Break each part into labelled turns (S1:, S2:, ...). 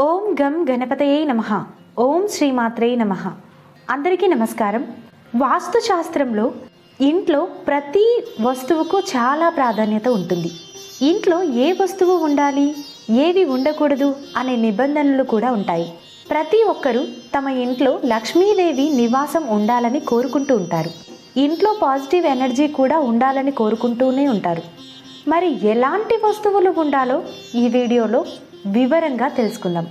S1: ఓం గం గణపతయే నమ. ఓం శ్రీమాత్రే నమ. అందరికీ నమస్కారం. వాస్తు శాస్త్రంలో ఇంట్లో ప్రతి వస్తువుకు చాలా ప్రాధాన్యత ఉంటుంది. ఇంట్లో ఏ వస్తువు ఉండాలి? ఏవి ఉండకూడదు? అనే నిబంధనలు కూడా ఉంటాయి. ప్రతి ఒక్కరూ తమ ఇంట్లో లక్ష్మీదేవి నివాసం ఉండాలని కోరుకుంటూ ఉంటారు. ఇంట్లో పాజిటివ్ ఎనర్జీ కూడా ఉండాలని కోరుకుంటూనే ఉంటారు. మరి ఎలాంటి వస్తువులు ఉండాలో ఈ వీడియోలో వివరంగా తెలుసుకుందాం.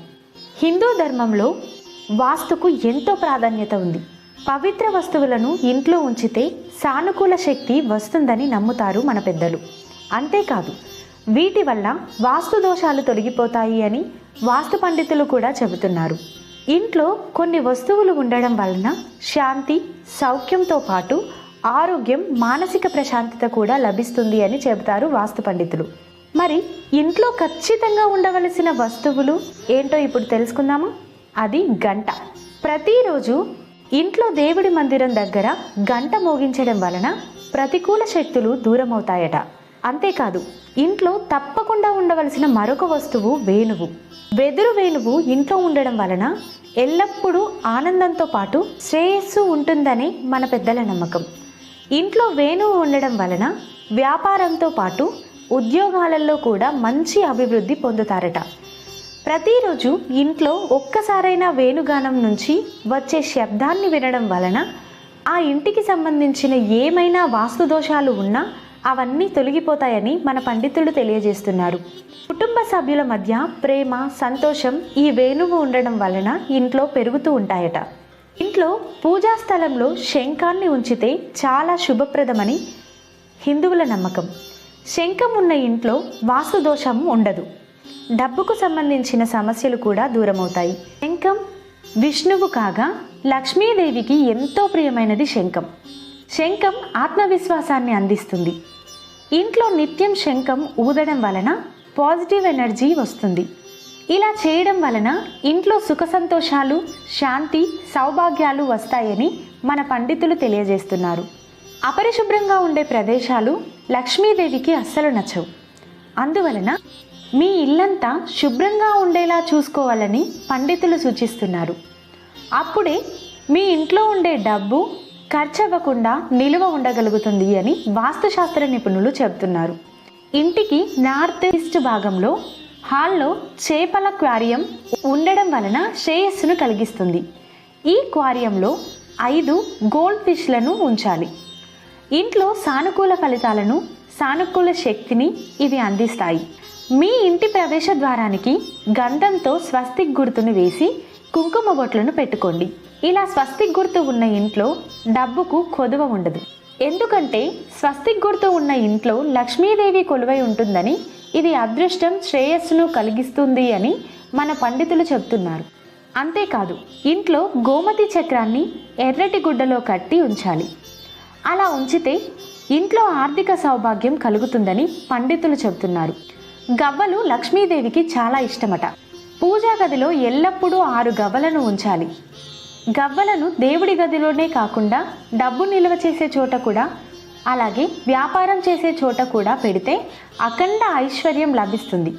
S1: హిందూ ధర్మంలో వాస్తుకు ఎంతో ప్రాధాన్యత ఉంది. పవిత్ర వస్తువులను ఇంట్లో ఉంచితే సానుకూల శక్తి వస్తుందని నమ్ముతారు మన పెద్దలు. అంతేకాదు వీటి వల్ల వాస్తు దోషాలు తొలగిపోతాయి అని వాస్తు పండితులు కూడా చెబుతున్నారు. ఇంట్లో కొన్ని వస్తువులు ఉండడం వలన శాంతి సౌఖ్యంతో పాటు ఆరోగ్యం మానసిక ప్రశాంతత కూడా లభిస్తుంది అని చెబుతారు వాస్తు పండితులు. మరి ఇంట్లో ఖచ్చితంగా ఉండవలసిన వస్తువులు ఏంటో ఇప్పుడు తెలుసుకుందామా? అది గంట. ప్రతిరోజు ఇంట్లో దేవుడి మందిరం దగ్గర గంట మోగించడం వలన ప్రతికూల శక్తులు దూరమవుతాయట. అంతేకాదు ఇంట్లో తప్పకుండా ఉండవలసిన మరొక వస్తువు వేణువు. వెదురు వేణువు ఇంట్లో ఉండడం వలన ఎల్లప్పుడూ ఆనందంతో పాటు శ్రేయస్సు ఉంటుందని మన పెద్దల నమ్మకం. ఇంట్లో వేణువు ఉండడం వలన వ్యాపారంతో పాటు ఉద్యోగాలలో కూడా మంచి అభివృద్ధి పొందుతారట. ప్రతిరోజు ఇంట్లో ఒక్కసారైనా వేణుగానం నుంచి వచ్చే శబ్దాన్ని వినడం వలన ఆ ఇంటికి సంబంధించిన ఏమైనా వాస్తు దోషాలు ఉన్నా అవన్నీ తొలగిపోతాయని మన పండితులు తెలియజేస్తున్నారు. కుటుంబ సభ్యుల మధ్య ప్రేమ సంతోషం ఈ వేణువు ఉండడం వలన ఇంట్లో పెరుగుతూ ఉంటాయట. ఇంట్లో పూజా స్థలంలో శంఖాన్ని ఉంచితే చాలా శుభప్రదమని హిందువుల నమ్మకం. శంఖం ఉన్న ఇంట్లో వాస్తు దోషం ఉండదు. డబ్బుకు సంబంధించిన సమస్యలు కూడా దూరమవుతాయి. శంఖం విష్ణువు కాగా లక్ష్మీదేవికి ఎంతో ప్రియమైనది శంఖం. శంఖం ఆత్మవిశ్వాసాన్ని అందిస్తుంది. ఇంట్లో నిత్యం శంఖం ఊదడం వలన పాజిటివ్ ఎనర్జీ వస్తుంది. ఇలా చేయడం వలన ఇంట్లో సుఖ సంతోషాలు శాంతి సౌభాగ్యాలు వస్తాయని మన పండితులు తెలియజేస్తున్నారు. అపరిశుభ్రంగా ఉండే ప్రదేశాలు లక్ష్మీదేవికి అస్సలు నచ్చవు. అందువలన మీ ఇల్లంతా శుభ్రంగా ఉండేలా చూసుకోవాలని పండితులు సూచిస్తున్నారు. అప్పుడే మీ ఇంట్లో ఉండే డబ్బు ఖర్చు అవ్వకుండా నిలువ ఉండగలుగుతుంది అని వాస్తుశాస్త్ర నిపుణులు చెబుతున్నారు. ఇంటికి నార్త్ ఈస్ట్ భాగంలో హాల్లో చేపల క్వారియం ఉండడం వలన శ్రేయస్సును కలిగిస్తుంది. ఈ క్వారియంలో ఐదు గోల్డ్ ఫిష్లను ఉంచాలి. ఇంట్లో సానుకూల ఫలితాలను సానుకూల శక్తిని ఇవి అందిస్తాయి. మీ ఇంటి ప్రవేశ ద్వారానికి గంధంతో స్వస్తిక్ గుర్తును వేసి కుంకుమ బొట్లను పెట్టుకోండి. ఇలా స్వస్తిక్ గుర్తు ఉన్న ఇంట్లో డబ్బుకు కొదువ ఉండదు. ఎందుకంటే స్వస్తిక్ గుర్తు ఉన్న ఇంట్లో లక్ష్మీదేవి కొలువై ఉంటుందని ఇది అదృష్టం శ్రేయస్సును కలిగిస్తుంది అని మన పండితులు చెబుతున్నారు. అంతేకాదు ఇంట్లో గోమతి చక్రాన్ని ఎర్రటి గుడ్డలో కట్టి ఉంచాలి. అలా ఉంచితే ఇంట్లో ఆర్థిక సౌభాగ్యం కలుగుతుందని పండితులు చెబుతున్నారు. గవ్వలు లక్ష్మీదేవికి చాలా ఇష్టమట. పూజా గదిలో ఎల్లప్పుడూ ఆరు గవ్వలను ఉంచాలి. గవ్వలను దేవుడి గదిలోనే కాకుండా డబ్బు నిల్వ చేసే చోట కూడా అలాగే వ్యాపారం చేసే చోట కూడా పెడితే అఖండ ఐశ్వర్యం లభిస్తుంది.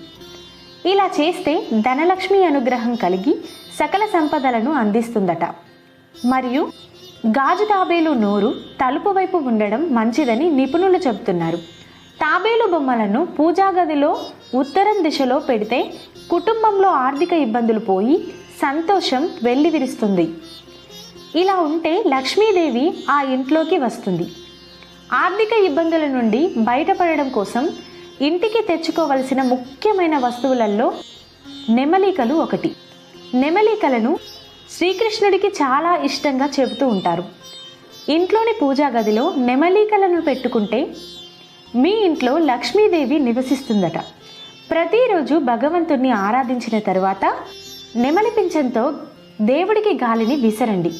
S1: ఇలా చేస్తే ధనలక్ష్మి అనుగ్రహం కలిగి సకల సంపదలను అందిస్తుందట. మరియు గాజు తాబేలు నోరు తలుపు వైపు ఉండడం మంచిదని నిపుణులు చెబుతున్నారు. తాబేలు బొమ్మలను పూజా గదిలో ఉత్తరం దిశలో పెడితే కుటుంబంలో ఆర్థిక ఇబ్బందులు పోయి సంతోషం వెల్లివిరుస్తుంది ఇలా ఉంటే లక్ష్మీదేవి ఆ ఇంట్లోకి వస్తుంది. ఆర్థిక ఇబ్బందుల నుండి బయటపడడం కోసం ఇంటికి తెచ్చుకోవలసిన ముఖ్యమైన వస్తువులలో నెమలికలు ఒకటి. నెమలికలను శ్రీకృష్ణుడికి చాలా ఇష్టంగా చెబుతూ ఉంటారు. ఇంట్లోని పూజా గదిలో నెమలికలను పెట్టుకుంటే మీ ఇంట్లో లక్ష్మీదేవి నివసిస్తుందట. ప్రతిరోజు భగవంతుణ్ణి ఆరాధించిన తరువాత నెమలి పింఛంతో దేవుడికి గాలిని విసరండి.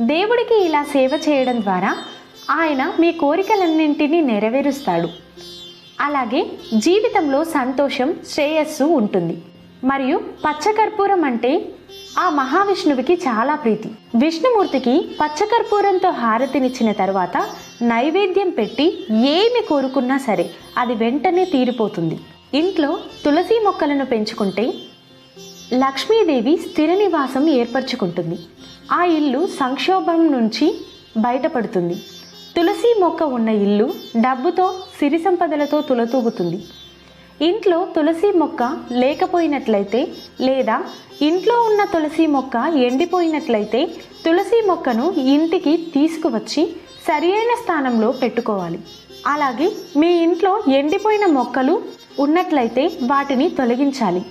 S1: దేవుడికి ఇలా సేవ చేయడం ద్వారా ఆయన మీ కోరికలన్నింటినీ నెరవేరుస్తాడు. అలాగే జీవితంలో సంతోషం శ్రేయస్సు ఉంటుంది. మరియు పచ్చకర్పూరం అంటే ఆ మహావిష్ణువుకి చాలా ప్రీతి. విష్ణుమూర్తికి పచ్చకర్పూరంతో హారతినిచ్చిన తర్వాత నైవేద్యం పెట్టి ఏమి కోరుకున్నా సరే అది వెంటనే తీరిపోతుంది. ఇంట్లో తులసి మొక్కలను పెంచుకుంటే లక్ష్మీదేవి స్థిర నివాసం ఏర్పరచుకుంటుంది. ఆ ఇల్లు సంక్షోభం నుంచి బయటపడుతుంది. తులసి మొక్క ఉన్న ఇల్లు డబ్బుతో సిరి సంపదలతో తులతూగుతుంది. ఇంట్లో తులసి మొక్క లేకపోయినట్లయితే లేదా ఇంట్లో ఉన్న తులసి మొక్క ఎండిపోయినట్లయితే తులసి మొక్కను ఇంటికి తీసుకువచ్చి సరియైన స్థానంలో పెట్టుకోవాలి. అలాగే మీ ఇంట్లో ఎండిపోయిన మొక్కలు ఉన్నట్లయితే వాటిని తొలగించాలి.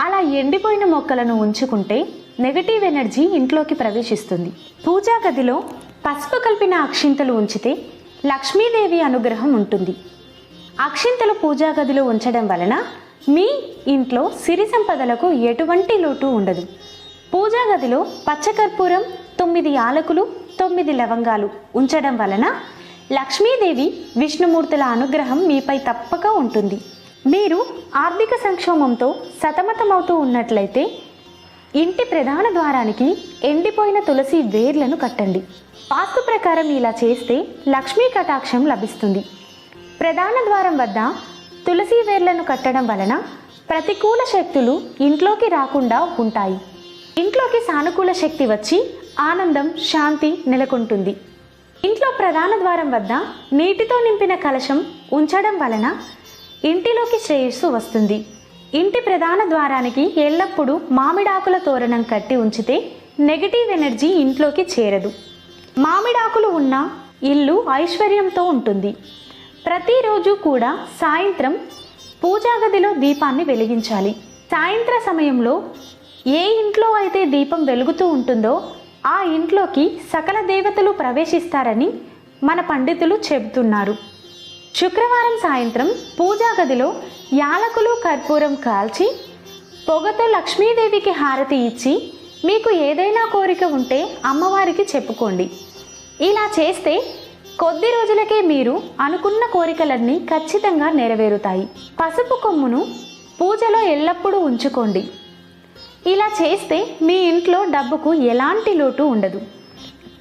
S1: అలా ఎండిపోయిన మొక్కలను ఉంచుకుంటే నెగటివ్ ఎనర్జీ ఇంట్లోకి ప్రవేశిస్తుంది. పూజా గదిలో పసుపు కలిపిన అక్షింతలు ఉంచితే లక్ష్మీదేవి అనుగ్రహం ఉంటుంది. అక్షింతలు పూజా గదిలో ఉంచడం వలన మీ ఇంట్లో సిరి సంపదలకు ఎటువంటి లోటు ఉండదు. పూజా గదిలో పచ్చకర్పూరం తొమ్మిది యాలకులు తొమ్మిది లవంగాలు ఉంచడం వలన లక్ష్మీదేవి విష్ణుమూర్తుల అనుగ్రహం మీపై తప్పక ఉంటుంది. మీరు ఆర్థిక సంక్షోభంతో సతమతమవుతూ ఉన్నట్లయితే ఇంటి ప్రధాన ద్వారానికి ఎండిపోయిన తులసి వేర్లను కట్టండి. వాస్తు ప్రకారం ఇలా చేస్తే లక్ష్మీ కటాక్షం లభిస్తుంది. ప్రధాన ద్వారం వద్ద తులసి వేర్లను కట్టడం వలన ప్రతికూల శక్తులు ఇంట్లోకి రాకుండా ఉంటాయి. ఇంట్లోకి సానుకూల శక్తి వచ్చి ఆనందం శాంతి నెలకొంటుంది. ఇంట్లో ప్రధాన ద్వారం వద్ద నీటితో నింపిన కలశం ఉంచడం వలన ఇంటిలోకి శ్రేయస్సు వస్తుంది. ఇంటి ప్రధాన ద్వారానికి ఎల్లప్పుడూ మామిడాకుల తోరణం కట్టి ఉంచితే నెగటివ్ ఎనర్జీ ఇంట్లోకి చేరదు. మామిడాకులు ఉన్న ఇల్లు ఐశ్వర్యంతో ఉంటుంది. ప్రతిరోజు కూడా సాయంత్రం పూజాగదిలో దీపాన్ని వెలిగించాలి. సాయంత్ర సమయంలో ఏ ఇంట్లో అయితే దీపం వెలుగుతూ ఉంటుందో ఆ ఇంట్లోకి సకల దేవతలు ప్రవేశిస్తారని మన పండితులు చెబుతున్నారు. శుక్రవారం సాయంత్రం పూజా గదిలో యాలకులు కర్పూరం కాల్చి పొగతో లక్ష్మీదేవికి హారతి ఇచ్చి మీకు ఏదైనా కోరిక ఉంటే అమ్మవారికి చెప్పుకోండి. ఇలా చేస్తే కొద్ది రోజులకే మీరు అనుకున్న కోరికలన్నీ ఖచ్చితంగా నెరవేరుతాయి. పసుపు కొమ్మును పూజలో ఎల్లప్పుడూ ఉంచుకోండి. ఇలా చేస్తే మీ ఇంట్లో డబ్బుకు ఎలాంటి లోటు ఉండదు.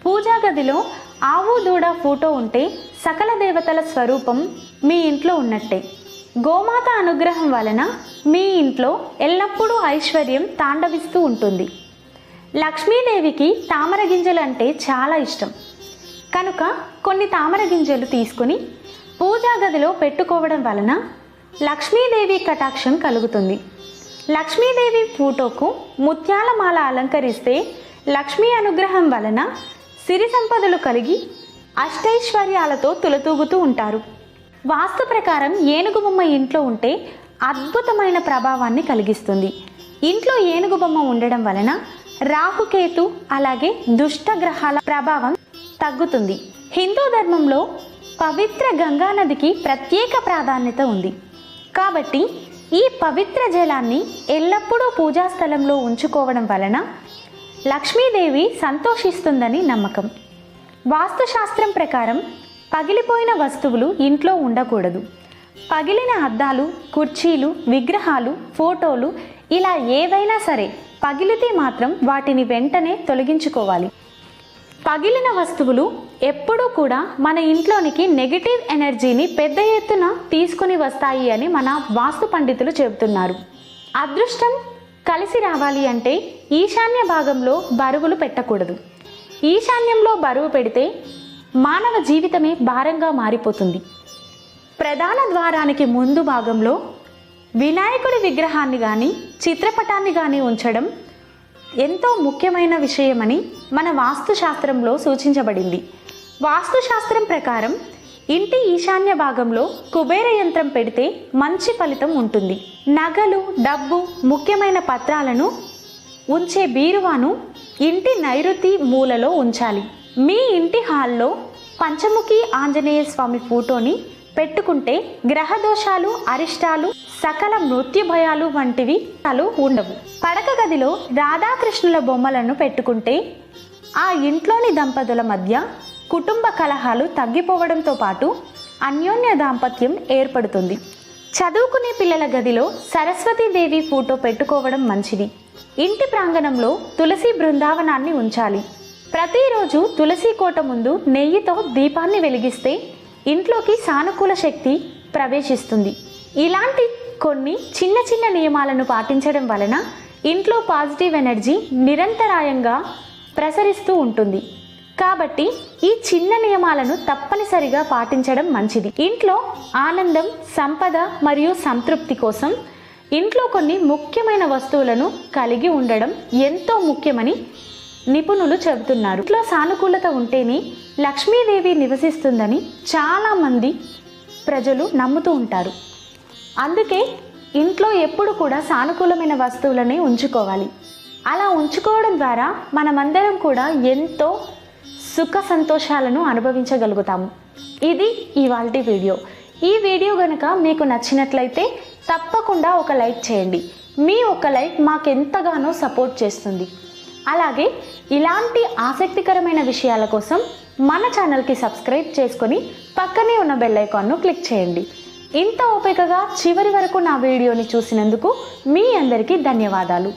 S1: పూజా గదిలో ఆవు దూడ ఫోటో ఉంటే సకల దేవతల స్వరూపం మీ ఇంట్లో ఉన్నట్టే. గోమాత అనుగ్రహం వలన మీ ఇంట్లో ఎల్లప్పుడూ ఐశ్వర్యం తాండవిస్తూ ఉంటుంది. లక్ష్మీదేవికి తామర గింజలు అంటే చాలా ఇష్టం. కనుక కొన్ని తామర గింజలు తీసుకుని పూజా గదిలో పెట్టుకోవడం వలన లక్ష్మీదేవి కటాక్షం కలుగుతుంది. లక్ష్మీదేవి ఫోటోకు ముత్యాల మాల అలంకరిస్తే లక్ష్మీ అనుగ్రహం వలన సిరి సంపదలు కలిగి అష్టైశ్వర్యాలతో తులతూగుతూ ఉంటారు. వాస్తు ప్రకారం ఏనుగు బొమ్మ ఇంట్లో ఉంటే అద్భుతమైన ప్రభావాన్ని కలిగిస్తుంది. ఇంట్లో ఏనుగు బొమ్మ ఉండడం వలన రాహుకేతు అలాగే దుష్ట గ్రహాల ప్రభావం తగ్గుతుంది. హిందూ ధర్మంలో పవిత్ర గంగా నదికి ప్రత్యేక ప్రాధాన్యత ఉంది. కాబట్టి ఈ పవిత్ర జలాన్ని ఎల్లప్పుడూ పూజా స్థలంలో ఉంచుకోవడం వలన లక్ష్మీదేవి సంతోషిస్తుందని నమ్మకం. వాస్తుశాస్త్రం ప్రకారం పగిలిపోయిన వస్తువులు ఇంట్లో ఉండకూడదు. పగిలిన అద్దాలు కుర్చీలు విగ్రహాలు ఫోటోలు ఇలా ఏవైనా సరే పగిలితే మాత్రం వాటిని వెంటనే తొలగించుకోవాలి. పగిలిన వస్తువులు ఎప్పుడూ కూడా మన ఇంట్లోనికి నెగిటివ్ ఎనర్జీని పెద్ద ఎత్తున తీసుకుని వస్తాయి అని మన వాస్తు పండితులు చెబుతున్నారు. అదృష్టం కలిసి రావాలి అంటే ఈశాన్య భాగంలో బరువులు పెట్టకూడదు. ఈశాన్యంలో బరువు పెడితే మానవ జీవితమే భారంగా మారిపోతుంది. ప్రధాన ద్వారానికి ముందు భాగంలో వినాయకుడి విగ్రహాన్ని కానీ చిత్రపటాన్ని కానీ ఉంచడం ఎంతో ముఖ్యమైన విషయమని మన వాస్తుశాస్త్రంలో సూచించబడింది. వాస్తుశాస్త్రం ప్రకారం ఇంటి ఈశాన్య భాగంలో కుబేర యంత్రం పెడితే మంచి ఫలితం ఉంటుంది. నగలు డబ్బు ముఖ్యమైన పత్రాలను ఉంచే బీరువాను ఇంటి నైరుతి మూలలో ఉంచాలి. మీ ఇంటి హాల్లో పంచముఖి ఆంజనేయ స్వామి ఫోటోని పెట్టుకుంటే గ్రహ దోషాలు అరిష్టాలు సకల మృత్యు భయాలు వంటివి అలు ఉండవు. పడక గదిలో రాధాకృష్ణుల బొమ్మలను పెట్టుకుంటే ఆ ఇంట్లోని దంపతుల మధ్య కుటుంబ కలహాలు తగ్గిపోవడంతో పాటు అన్యోన్య దాంపత్యం ఏర్పడుతుంది. చదువుకునే పిల్లల గదిలో సరస్వతీదేవి ఫోటో పెట్టుకోవడం మంచిది. ఇంటి ప్రాంగణంలో తులసి బృందావనాన్ని ఉంచాలి. ప్రతిరోజు తులసి కోట ముందు నెయ్యితో దీపాన్ని వెలిగిస్తే ఇంట్లోకి సానుకూల శక్తి ప్రవేశిస్తుంది. ఇలాంటి కొన్ని చిన్న చిన్న నియమాలను పాటించడం వలన ఇంట్లో పాజిటివ్ ఎనర్జీ నిరంతరాయంగా ప్రసరిస్తూ ఉంటుంది. కాబట్టి ఈ చిన్న నియమాలను తప్పనిసరిగా పాటించడం మంచిది. ఇంట్లో ఆనందం సంపద మరియు సంతృప్తి కోసం ఇంట్లో కొన్ని ముఖ్యమైన వస్తువులను కలిగి ఉండడం ఎంతో ముఖ్యమని నిపుణులు చెబుతున్నారు. ఇంట్లో సానుకూలత ఉంటేనే లక్ష్మీదేవి నివసిస్తుందని చాలామంది ప్రజలు నమ్ముతూ ఉంటారు. అందుకే ఇంట్లో ఎప్పుడు కూడా సానుకూలమైన వస్తువులనే ఉంచుకోవాలి. అలా ఉంచుకోవడం ద్వారా మనమందరం కూడా ఎంతో సుఖ సంతోషాలను అనుభవించగలుగుతాము. ఇది ఇవాల్టి వీడియో. ఈ వీడియో కనుక మీకు నచ్చినట్లయితే తప్పకుండా ఒక లైక్ చేయండి. మీ ఒక లైక్ మాకెంతగానో సపోర్ట్ చేస్తుంది. అలాగే ఇలాంటి ఆసక్తికరమైన విషయాల కోసం మన ఛానల్కి సబ్స్క్రైబ్ చేసుకొని పక్కనే ఉన్న బెల్ ఐకాన్ను క్లిక్ చేయండి. ఇంత ఓపికగా చివరి వరకు నా వీడియోని చూసినందుకు మీ అందరికీ ధన్యవాదాలు.